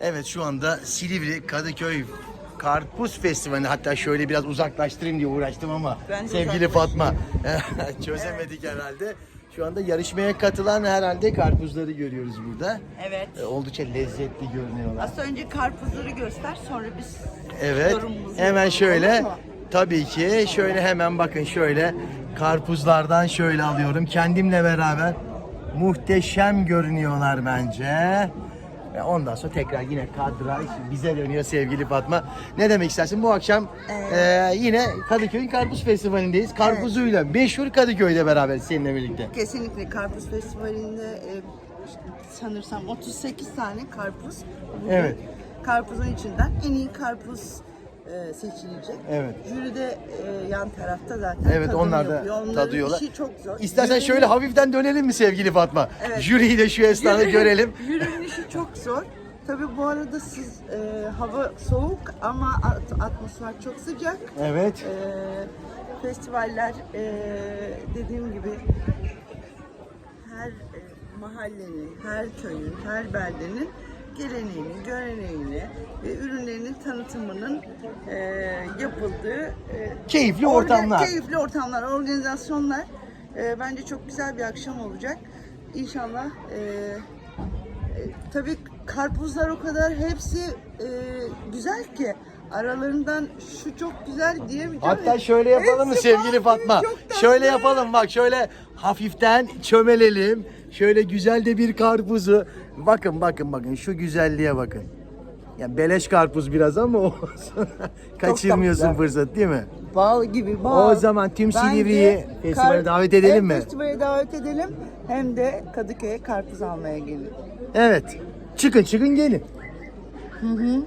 Evet şu anda Silivri Kadıköy Karpuz Festivali hatta şöyle biraz uzaklaştırayım diye uğraştım ama Bence sevgili Fatma çözemedik herhalde. Şu anda yarışmaya katılan herhalde karpuzları görüyoruz burada. Evet. E, Oldukça lezzetli görünüyorlar. Az önce karpuzları göster sonra biz Evet. Hemen yapalım, şöyle tabii ki şöyle hemen bakın şöyle karpuzlardan şöyle alıyorum. Kendimle beraber muhteşem görünüyorlar bence. Ve ondan sonra tekrar yine kadraj bize dönüyor sevgili Fatma. Ne demek istersin? Bu akşam eee, yine Kadıköy'ün Karpuz Festivali'ndeyiz. Karpuzuyla meşhur Kadıköy'de beraber seninle birlikte. Kesinlikle Karpuz Festivali'nde e, sanırsam 38 tane karpuz. Bugün Evet. Karpuzun içinden en iyi karpuz e, seçilecek. Evet. Jüri de e, yan tarafta zaten Evet tadını onlar da yapıyor. Onların tadıyorlar. işi çok zor. İstersen Jürinin- şöyle hafiften dönelim mi sevgili Fatma? Evet. Jüriyi de şu esnada Jüri- görelim. Jürinin işi çok zor. Tabii bu arada siz e, hava soğuk ama at- atmosfer çok sıcak. Evet. E, festivaller e, dediğim gibi her e, mahallenin, her köyün, her beldenin geleneğini, göreneğini ve ürünlerinin tanıtımının e, yapıldığı e, Keyifli ortamlar. Keyifli ortamlar, organizasyonlar. E, bence çok güzel bir akşam olacak. İnşallah e, e, tabii karpuzlar o kadar hepsi e, güzel ki aralarından şu çok güzel diyemeyeceğim. Hatta şöyle yapalım mı Hepsi sevgili Fatma? çok tatlı. Şöyle yapalım bak şöyle hafiften çömelelim. Şöyle güzel de bir karpuzu. Bakın bakın bakın şu güzelliğe bakın. Ya beleş karpuz biraz ama o kaçırmıyorsun güzel. fırsat değil mi? Bal gibi bal. O zaman tüm Bence Silivri'yi festivale kar- davet edelim hem mi? Festivale davet edelim hem de Kadıköy'e karpuz almaya gelin. Evet. Çıkın çıkın gelin. Hı.